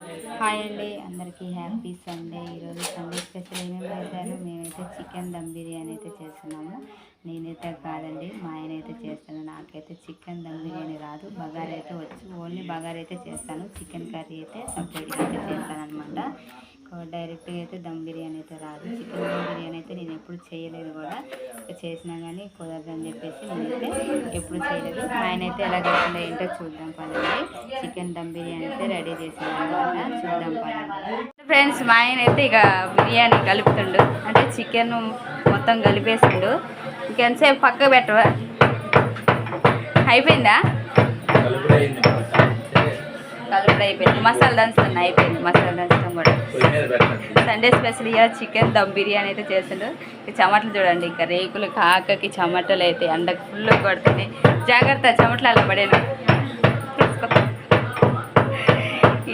Hi అండి అందరికీ happy Sunday. ఈరోజు సండే స్పెషల్ ఏమేమి చేశారు? మేమైతే చికెన్ దమ్ బిర్యానీ అయితే చేస్తున్నాము. నేనైతే కాదండి మా ఆయన అయితే చేస్తాను నాకైతే చికెన్ దమ్ బిర్యానీ రాదు. బగారా అయితే వచ్చు. ఓన్లీ బగారా అయితే చేస్తాను. చికెన్ కర్రీ అయితే సపరేట్గా అయితే చేస్తాను అనమాట డైరెక్ట్గా అయితే దమ్ బిర్యానీ అయితే రాదు. చికెన్ దమ్ బిర్యానీ అయితే నేను ఎప్పుడు చేయలేదు కూడా. చేసినా కానీ కుదరదని చెప్పేసి నేనైతే ఎప్పుడు చేయలేదు. ఆయన అయితే ఎలా కాకుండా ఏంటో చూద్దాం పదండి. చికెన్ దమ్ బిర్యానీ అయితే రెడీ చేసాను చూద్దాం పదండి. ఫ్రెండ్స్ మా ఆయన అయితే ఇక బిర్యానీ కలుపుతుండు. అంటే చికెన్ మొత్తం కలిపేసిండు. ఇంకెంతసేపు పక్క పెట్టవా? అయిపోయిందా? కలుపుడు అయిపోయింది మసాలా దంచుతున్నా అయిపోయింది మసాలా దంచడం కూడా. Sunday special year chicken dum biryani అయితే చేసిండు చెమటలు చూడండి ఇంకా రేకులు కాకకి చెమటలు అయితే ఎండకు ఫుల్ కొడుతుంది జాగ్రత్త చెమటలు అలా పడాను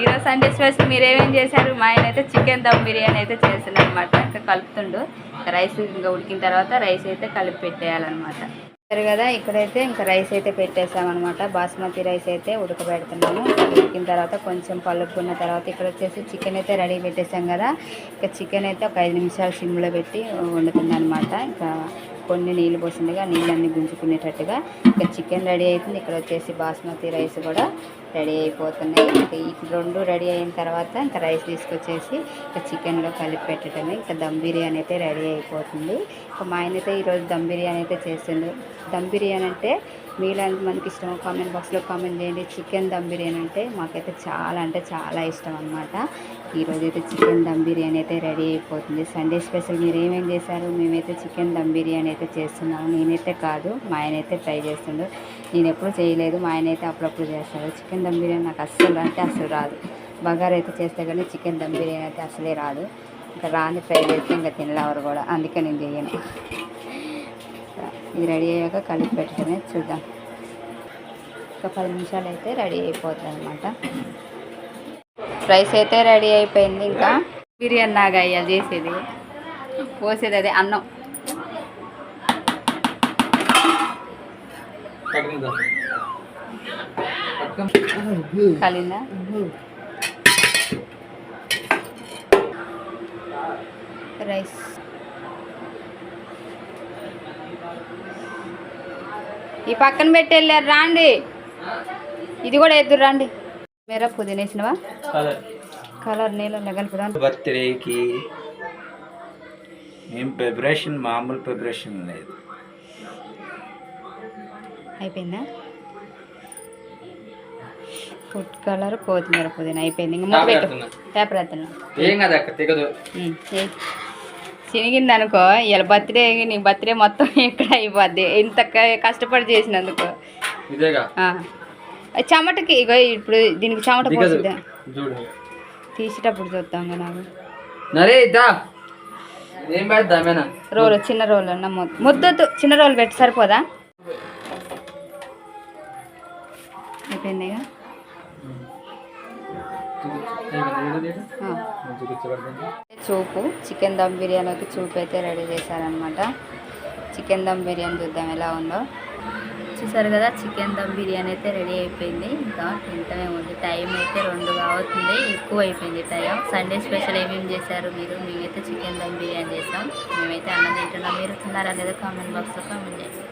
ఈరోజు సండే స్పెషల్ మీరు ఏమేం చేశారు? మా ఆయన అయితే చికెన్ దమ్ బిర్యానీ అయితే చేసిండు అనమాట ఇంకా కలుపుతుండు. రైస్ ఇంకా ఉడికిన తర్వాత రైస్ అయితే కలిపి పెట్టేయాలన్నమాట. చూసారు కదా ఇక్కడైతే ఇంకా రైస్ అయితే పెట్టేసామన్నమాట. బాస్మతి రైస్ అయితే ఉడకబెడుతున్నాము. ఉడికిన తర్వాత కొంచెం పలుపుకున్న తర్వాత ఇక్కడ వచ్చేసి చికెన్ అయితే రెడీ పెట్టేసాం కదా. ఇంకా చికెన్ అయితే ఒక ఐదు నిమిషాలు సిమ్లో పెట్టి వండుతుంది అనమాట ఇంకా కొన్ని నీళ్ళు పోసిందిగా నీళ్ళన్నీ గుంజుకునేటట్టుగా ఇంకా చికెన్ రెడీ అవుతుంది. ఇక్కడ వచ్చేసి బాస్మతి రైస్ కూడా రెడీ అయిపోతున్నాయి. ఇంకా ఈ రెండు రెడీ అయిన తర్వాత ఇంకా రైస్ తీసుకొచ్చేసి ఇంకా చికెన్లో కలిపి పెట్టడమే. ఇంకా దమ్ బిర్యానీ అయితే రెడీ అయిపోతుంది. ఇంకా మా ఆయన అయితే ఈరోజు దమ్ బిర్యానీ అయితే చేస్తుండు దమ్ బిర్యానీ అంటే మీలాంటి మనకి ఇష్టమో కామెంట్ బాక్స్లో కామెంట్ చేయండి. చికెన్ దమ్ బిర్యానీ అంటే మాకైతే చాలా అంటే చాలా ఇష్టం అనమాట ఈరోజు అయితే చికెన్ దమ్ బిర్యానీ అయితే రెడీ అయిపోతుంది. సండే స్పెషల్ మీరు ఏమేమి చేశారు? మేమైతే చికెన్ దమ్ బిర్యానీ అయితే చేస్తున్నాము. నేనైతే కాదు మా ఆయన అయితే ట్రై చేస్తుండు. నేను ఎప్పుడు చేయలేదు. మా ఆయన అయితే అప్పుడప్పుడు చేస్తాడు. చికెన్ దమ్ బిర్యానీ నాకు అస్సలు అంటే అసలు రాదు. బగారు అయితే చేస్తే కానీ చికెన్ దమ్ బిర్యానీ అయితే అసలే రాదు. ఇంకా రాని ట్రై చేస్తే ఇంకా తినలేవరు కూడా. అందుకే నేను చేయను. ఇది రెడీ అయ్యాక కలిపి పెట్టడమే చూద్దాం. ఒక పది నిమిషాలు అయితే రెడీ అయిపోతుంది అనమాట రైస్ అయితే రెడీ అయిపోయింది ఇంకా. బిర్యానీ లాగా అయ్యాలి చేసేది. పోసేది అదే అన్నం. కలిందా? రైస్. ఈ పక్కన పెట్టి వెళ్ళారు రాండి. ఇది కూడా ఎదురు రండి. మీరా పుదీనా వేసినవా కలర్. నీళ్ళలో కలుపుదా బర్త్డేకి ఏం ప్రిపరేషన్ మామూలు ప్రిపరేషన్ లేదు. అయిపోయిందా? ఫుడ్ కలర్ కొత్తిమీర పుదీనా అయిపోయింది. ఇంకా మూత పెట్టు. పేపర్ ఎత్తున్నా ఏం కదా తెగదు. చినిగింది అనుకో ఇలా బర్త్డే నీ బర్త్డే మొత్తం ఎక్కడ అయిపోద్ది. ఇంత కష్టపడి చేసినందుకు. చెమటకి ఇగో ఇప్పుడు దీనికి చెమట పోతుంది తీసేటప్పుడు చూద్దాం నాకు. రోలు చిన్న రోలు అన్న ముద్ద ముద్దొద్దు. చిన్న రోలు పెట్టి సరిపోదా? అయిపోయిందిగా ఆ. చూపు. చికెన్ దమ్ బిర్యానీకి చూపు అయితే రెడీ చేశారనమాట చికెన్ దమ్ బిర్యానీ చూద్దాం ఎలా ఉందో. చూసారు కదా చికెన్ దమ్ బిర్యానీ అయితే రెడీ అయిపోయింది. ఇంకా తింటమే ఉంది. టైం అయితే రెండు అవుతుంది ఎక్కువ అయిపోయింది టైం. సండే స్పెషల్ ఏమేమి చేశారు మీరు? మేమైతే చికెన్ దమ్ బిర్యానీ చేసాం. మేమైతే అన్నం తింటున్నాం. మీరు తిన్నారా లేదా కామెంట్ బాక్స్లో కామెంట్ చేయండి.